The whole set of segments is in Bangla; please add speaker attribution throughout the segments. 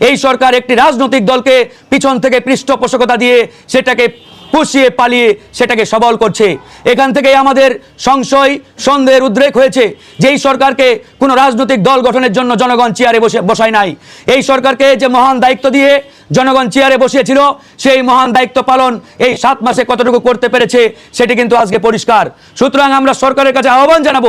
Speaker 1: এই সরকার একটি রাজনৈতিক দলকে পিছন থেকে পৃষ্ঠপোষকতা দিয়ে সেটাকে পুষিয়ে পালিয়ে সেটাকে সবল করছে। এখান থেকেই আমাদের সংশয়, সন্দেহের উদ্রেক হয়েছে যে এই সরকারকে কোনো রাজনৈতিক দল গঠনের জন্য জনগণ চেয়ারে বসে বসায় নাই। এই সরকারকে যে মহান দায়িত্ব দিয়ে জনগণ চেয়ারে বসিয়েছিল, সেই মহান দায়িত্ব পালন এই সাত মাসে কতটুকু করতে পেরেছে সেটি কিন্তু আজকে পরিষ্কার। সুতরাং আমরা সরকারের কাছে আহ্বান জানাব,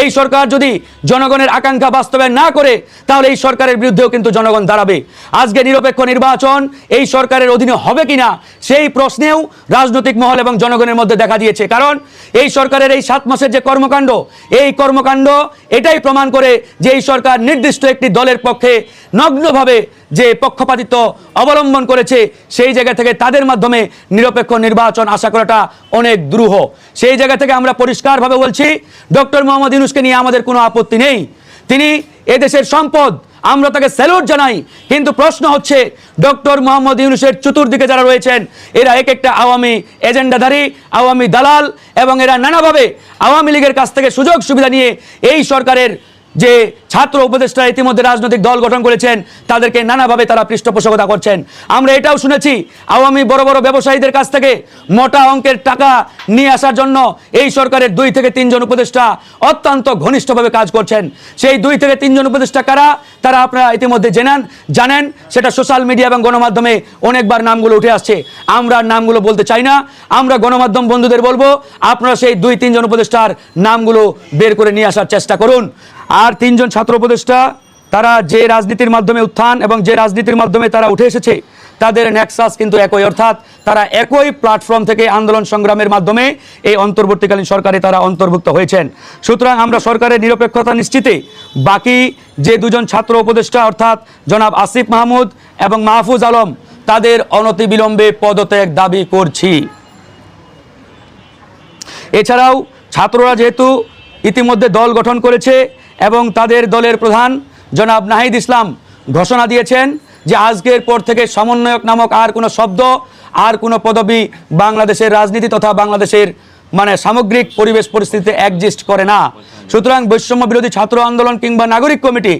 Speaker 1: এই সরকার যদি জনগণের আকাঙ্ক্ষা বাস্তবায়ন না করে, তাহলে এই সরকারের বিরুদ্ধেও কিন্তু জনগণ দাঁড়াবে। আজকে নিরপেক্ষ নির্বাচন এই সরকারের অধীনে হবে কিনা, সেই প্রশ্নেও রাজনৈতিক মহল এবং জনগণের মধ্যে দেখা দিয়েছে। কারণ এই সরকারের এই সাত মাসের যে কর্মকাণ্ড, এই কর্মকাণ্ড এটাই প্রমাণ করে যে এই সরকার নির্দিষ্ট একটি দলের পক্ষে নগ্নভাবে যে পক্ষপাতিত্ব অবলম্বন করেছে, সেই জায়গা থেকে তাদের মাধ্যমে নিরপেক্ষ নির্বাচন আশা করাটা অনেক দ্রুহ। সেই জায়গা থেকে আমরা পরিষ্কারভাবে বলছি, ডক্টর মোহাম্মদ ইউনুসকে নিয়ে আমাদের কোনো আপত্তি নেই। তিনি এদেশের সম্পদ আমরা তাকে স্যালুট জানাই। কিন্তু প্রশ্ন হচ্ছে, ডক্টর মোহাম্মদ ইউনুসের চতুর্দিকে যারা রয়েছেন, এরা এক একটা আওয়ামী এজেন্ডাধারী, আওয়ামী দালাল এবং এরা নানাভাবে আওয়ামী লীগের কাছ থেকে সুযোগ সুবিধা নিয়ে এই সরকারের যে ছাত্র উপদেষ্টা ইতিমধ্যে রাজনৈতিক দল গঠন করেছেন, তাদেরকে নানাভাবে তারা পৃষ্ঠপোষকতা করছেন। আমরা এটাও শুনেছি, আওয়ামী বড় বড় ব্যবসায়ীদের কাছ থেকে মোটা অঙ্কের টাকা নিয়ে আসার জন্য এই সরকারের দুই থেকে তিনজন উপদেষ্টা অত্যন্ত ঘনিষ্ঠভাবে কাজ করছেন। সেই দুই থেকে তিনজন উপদেষ্টা কারা, তারা আপনারা ইতিমধ্যে জেনান, জানেন, সেটা সোশ্যাল মিডিয়া এবং গণমাধ্যমে অনেকবার নামগুলো উঠে আসছে। আমরা নামগুলো বলতে চাই না, আমরা গণমাধ্যম বন্ধুদের বলব, আপনারা সেই দুই, তিনজন উপদেষ্টার নামগুলো বের করে নিয়ে আসার চেষ্টা করুন। আর তিনজন ছাত্র উপদেষ্টা, তারা যে রাজনীতির মাধ্যমে উত্থান এবং যে রাজনীতির মাধ্যমে তারা উঠে এসেছে, তাদের নেক্সাস কিন্তু একই, অর্থাৎ তারা একই প্ল্যাটফর্ম থেকে আন্দোলন সংগ্রামের মাধ্যমে এই অন্তর্বর্তীকালীন সরকারে তারা অন্তর্ভুক্ত হয়েছেন। সুতরাং আমরা সরকারের নিরপেক্ষতা নিশ্চিতে বাকি যে দুজন ছাত্র উপদেষ্টা, অর্থাৎ জনাব আসিফ মাহমুদ এবং মাহফুজ আলম, তাদের অনতিবিলম্বে পদত্যাগ দাবি করছি। এছাড়াও ছাত্ররা যেহেতু ইতিমধ্যে দল গঠন করেছে এবং তাদের দলের প্রধান জনাব নাহিদ ইসলাম ঘোষণা দিয়েছেন যে আজকের পর থেকে সমন্বয়ক নামক আর কোনো শব্দ, আর কোনো পদবি বাংলাদেশের রাজনীতি তথা বাংলাদেশের মানে সামগ্রিক পরিবেশ পরিস্থিতিতে অ্যাডজাস্ট করে না। সুতরাং বৈষম্য বিরোধী ছাত্র আন্দোলন কিংবা নাগরিক কমিটি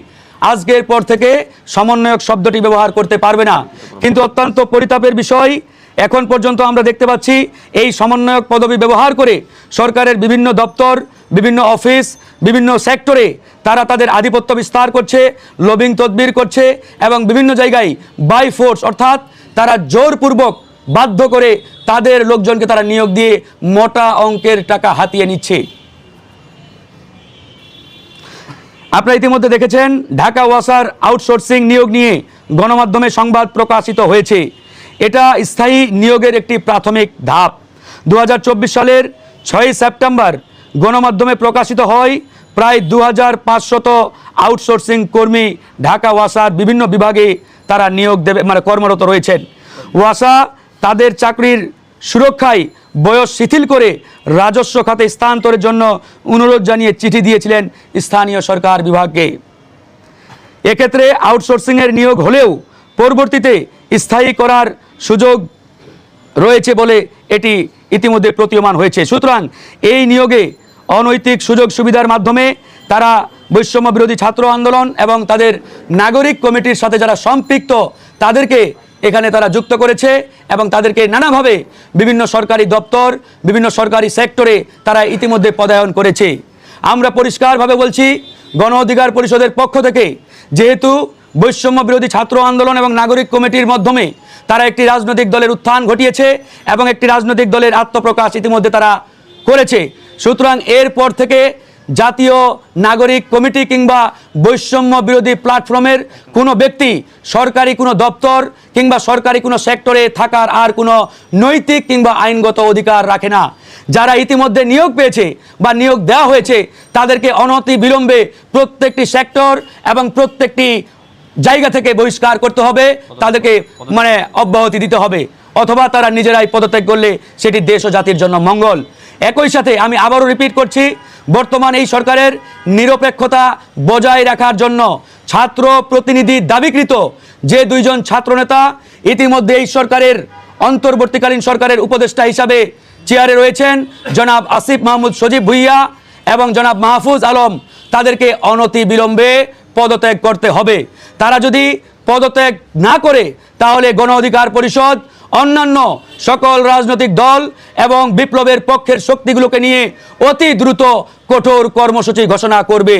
Speaker 1: আজকের পর থেকে সমন্বয়ক শব্দটি ব্যবহার করতে পারবে না। কিন্তু অত্যন্ত পরিতাপের বিষয় এখন পর্যন্ত আমরা দেখতে পাচ্ছি এই সমন্বয়ক পদবি ব্যবহার করে সরকারের বিভিন্ন দপ্তর, বিভিন্ন অফিস, বিভিন্ন সেক্টরে তারা তাদের আধিপত্য বিস্তার করছে, লবিং তদবির করছে এবং বিভিন্ন জায়গায় বাই ফোর্স অর্থাৎ তারা জোরপূর্বক বাধ্য করে তাদের লোকজনকে তারা নিয়োগ দিয়ে মোটা অঙ্কের টাকা হাতিয়ে নিচ্ছে। আপনারা ইতিমধ্যে দেখেছেন, ঢাকা ওয়াসার আউটসোর্সিং নিয়োগ নিয়ে গণমাধ্যমে সংবাদ প্রকাশিত হয়েছে। এটা স্থায়ী নিয়োগের একটি প্রাথমিক ধাপ। দু হাজার চব্বিশ সালের ছয়ই সেপ্টেম্বর গণমাধ্যমে প্রকাশিত হয় প্রায় দু হাজার আউটসোর্সিং কর্মী ঢাকা ওয়াসার বিভিন্ন বিভাগে তারা নিয়োগ দেবে মানে কর্মরত রয়েছেন। ওয়াসা তাদের চাকরির সুরক্ষায় বয়স শিথিল করে রাজস্ব খাতে স্থানান্তরের জন্য অনুরোধ জানিয়ে চিঠি দিয়েছিলেন স্থানীয় সরকার বিভাগকে। এক্ষেত্রে আউটসোর্সিংয়ের নিয়োগ হলেও পরবর্তীতে স্থায়ী করার সুযোগ রয়েছে বলে এটি ইতিমধ্যে প্রতীয়মান হয়েছে। সুতরাং এই নিয়োগে অনৈতিক সুযোগ সুবিধার মাধ্যমে তারা বৈষম্য বিরোধী ছাত্র আন্দোলন এবং তাদের নাগরিক কমিটির সাথে যারা সম্পৃক্ত, তাদেরকে এখানে তারা যুক্ত করেছে এবং তাদেরকে নানাভাবে বিভিন্ন সরকারি দপ্তর, বিভিন্ন সরকারি সেক্টরে তারা ইতিমধ্যে পদায়ন করেছে। আমরা পরিষ্কারভাবে বলছি, গণ অধিকার পরিষদের পক্ষ থেকে যেহেতু বৈষম্য বিরোধী ছাত্র আন্দোলন এবং নাগরিক কমিটির মাধ্যমে তারা একটি রাজনৈতিক দলের উত্থান ঘটিয়েছে এবং একটি রাজনৈতিক দলের আত্মপ্রকাশ ইতিমধ্যে তারা করেছে। সুতরাং এরপর থেকে জাতীয় নাগরিক কমিটি কিংবা বৈষম্য বিরোধী প্ল্যাটফর্মের কোনো ব্যক্তি, সরকারি কোনো দপ্তর কিংবা সরকারি কোনো সেক্টরে থাকার আর কোনো নৈতিক কিংবা আইনগত অধিকার রাখে না। যারা ইতিমধ্যে নিয়োগ পেয়েছে বা নিয়োগ দেওয়া হয়েছে, তাদেরকে অনতি বিলম্বে প্রত্যেকটি সেক্টর এবং প্রত্যেকটি জায়গা থেকে বহিষ্কার করতে হবে তাদেরকে মানে অব্যাহতি দিতে হবে। অথবা তারা নিজেরাই পদত্যাগ করলে সেটি দেশ ও জাতির জন্য মঙ্গল। একই সাথে আমি আবারও রিপিট করছি বর্তমান এই সরকারের নিরপেক্ষতা বজায় রাখার জন্য ছাত্র প্রতিনিধি দাবিকৃত যে দুইজন ছাত্রনেতা ইতিমধ্যে এই সরকারের অন্তর্বর্তীকালীন সরকারের উপদেষ্টা হিসাবে চেয়ারে রয়েছেন জনাব আসিফ মাহমুদ সজীব ভুইয়া এবং জনাব মাহফুজ আলম। তাদেরকে অনতি বিলম্বে পদত্যাগ করতে হবে। তারা যদি পদত্যাগ না করে, তাহলে গণ অধিকার পরিষদ, অন্যান্য সকল রাজনৈতিক দল এবং বিপ্লবের পক্ষের শক্তিগুলোকে নিয়ে অতি দ্রুত কঠোর কর্মসূচি ঘোষণা করবে।